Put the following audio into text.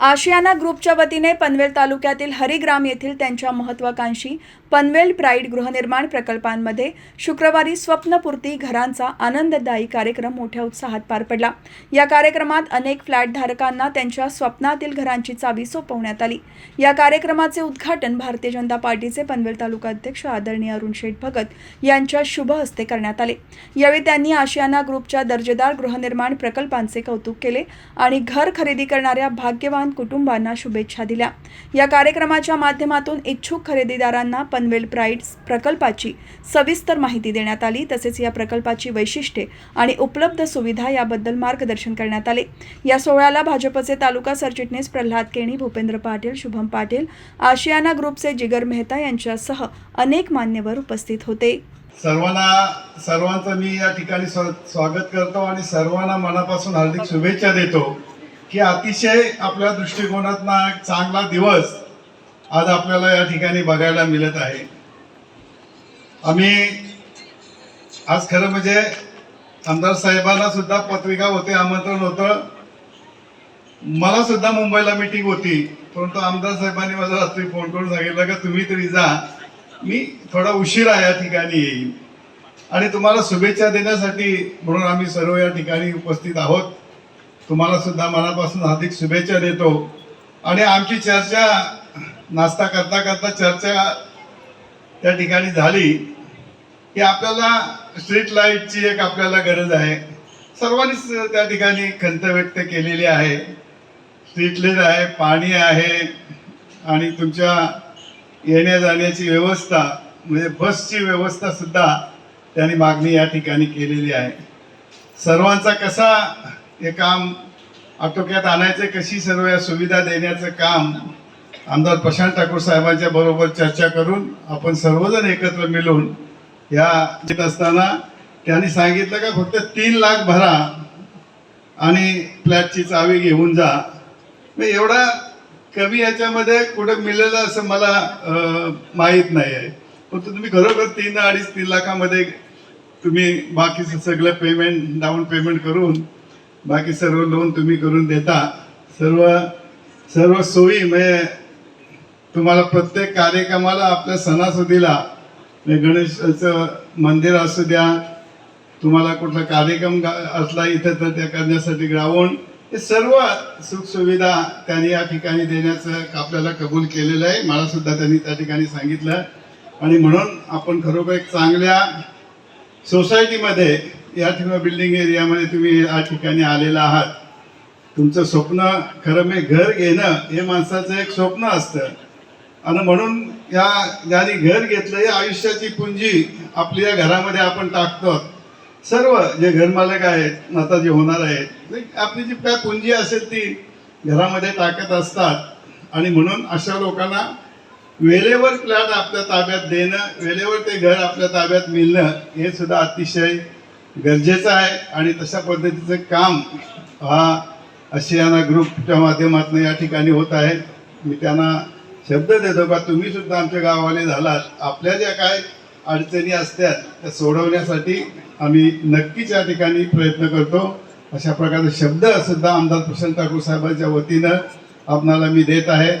आशियाना ग्रुपच्या वतीने पनवेल तालुक्यातील हरिग्राम येथील त्यांच्या महत्वाकांक्षी पनवेल प्राईड गृहनिर्माण प्रकल्पांमध्ये शुक्रवारी स्वप्नपूर्ती घरांचा आनंददायी कार्यक्रम मोठ्या उत्साहात पार पडला. या कार्यक्रमात अनेक फ्लॅटधारकांना त्यांच्या स्वप्नातील घरांची चावी सोपवण्यात आली. या कार्यक्रमाचे उद्घाटन भारतीय जनता पार्टीचे पनवेल तालुका अध्यक्ष आदरणीय अरुण शेठ भगत यांच्या शुभ हस्ते करण्यात आले. यावेळी त्यांनी आशियाना ग्रुपच्या दर्जेदार गृहनिर्माण प्रकल्पांचे कौतुक केले आणि घर खरेदी करणाऱ्या भाग्यवान कुटुंबांना शुभेच्छा दिल्या. या कार्यक्रमाच्या माध्यमातून इच्छुक खरेदीदारांना पनवेल प्राईड्स प्रकल्पाची सविस्तर माहिती देण्यात आली. तसेच या प्रकल्पाची वैशिष्ट्ये आणि उपलब्ध सुविधा याबद्दल मार्गदर्शन करण्यात आले. या सोहळ्याला भाजपचे तालुका सरचिटणीस प्रल्हाद केणी भूपेंद्र पाटील शुभम पाटील आशियाना ग्रुपचे जिगर मेहता यांच्यासह अनेक मान्यवर उपस्थित होते. सर्वांना सर्वांचं मी या ठिकाणी स्वागत करतो आणि सर्वांना मनापासून हार्दिक शुभेच्छा देतो. की अतिशय आपल्या दृष्टिकोनातनं एक चांगला दिवस आज आपल्याला या ठिकाणी बघायला मिळत आहे. आम्ही आज खरं म्हणजे आमदार साहेबांना सुद्धा पत्रिका होते आमंत्रण होतं. मला सुद्धा मुंबईला मीटिंग होती परंतु आमदार साहेबांनी मला रात्री फोन करून सांगितलं का तुम्ही तरी जा. मी थोडा उशिरा या ठिकाणी येईल. आणि तुम्हाला शुभेच्छा देण्यासाठी म्हणून आम्ही सर्व या ठिकाणी उपस्थित आहोत. तुम्हाला सुद्धा मनापासून हार्दिक शुभेच्छा देतो. आणि आमची चर्चा नाश्ता करता करता चर्चा त्या ठिकाणी झाली की आपल्याला स्ट्रीट लाईटची एक आपल्याला गरज आहे. सर्वांनीच त्या ठिकाणी खंत व्यक्त केलेली आहे. स्ट्रीट लाइट आहे पाणी आहे आणि तुमच्या येण्या जाण्याची व्यवस्था म्हणजे बसची व्यवस्था सुद्धा त्यांनी मागणी या ठिकाणी केलेली आहे. सर्वांचा कसा हे काम आटोक्यात आणायचं कशी सर्व या सुविधा देण्याचं काम आमदार प्रशांत ठाकूर साहेबांच्या बरोबर चर्चा करून आपण सर्वजण एकत्र मिळून या येत असताना त्यांनी सांगितलं का फक्त तीन लाख भरा आणि फ्लॅटची चावी घेऊन जा. मग एवढा कमी याच्यामध्ये कुठं मिळेल असं मला माहीत नाही आहे परंतु तुम्ही खरोखर तीन अडीच तीन लाखामध्ये तुम्ही बाकीचं सगळं पेमेंट डाऊन पेमेंट करून बाकी सर्व लोन तुम्ही करून देता. सर्व सर्व सोयी म्हणजे तुम्हाला प्रत्येक कार्यक्रमाला आपल्या सणासुदीला म्हणजे गणेशाचं मंदिर असू द्या तुम्हाला कुठला कार्यक्रम असला इथं तर त्या करण्यासाठी ग्राउंड हे सर्व सुखसुविधा त्यांनी या ठिकाणी देण्याचं आपल्याला कबूल केलेलं आहे. मला सुद्धा त्यांनी त्या ठिकाणी सांगितलं. आणि म्हणून आपण खरोखर एक चांगल्या सोसायटीमध्ये या ठिकाणी बिल्डिंग एरियामध्ये तुम्ही या ठिकाणी आलेला आहात. तुमचं स्वप्न खरं मी घर घेणं हे माणसाचं एक स्वप्न असतं. आणि म्हणून या ज्याने घर घेतलं हे आयुष्याची पुंजी आपल्या या घरामध्ये आपण टाकतो. सर्व जे घरमालक आहेत आता जे होणार आहेत म्हणजे आपली जी काय पुंजी असेल ती घरामध्ये टाकत असतात. आणि म्हणून अशा लोकांना वेळेवर फ्लॅट आपल्या ताब्यात देणं वेळेवर ते घर आपल्या ताब्यात मिळणं हे सुद्धा अतिशय गरजेचं आहे आणि तशा पद्धतीचं काम हा आशियाना ग्रुपच्या माध्यमातून या ठिकाणी होत आहे. मी त्यांना शब्द देतो का तुम्ही सुद्धा आमच्या गावाले झालात. आपल्या ज्या काय अडचणी असतात त्या सोडवण्यासाठी आम्ही नक्कीच या ठिकाणी प्रयत्न करतो. अशा प्रकारचे शब्द सुद्धा आमदार प्रशांत ठाकूर साहेबांच्या वतीनं आपणाला मी देत आहे.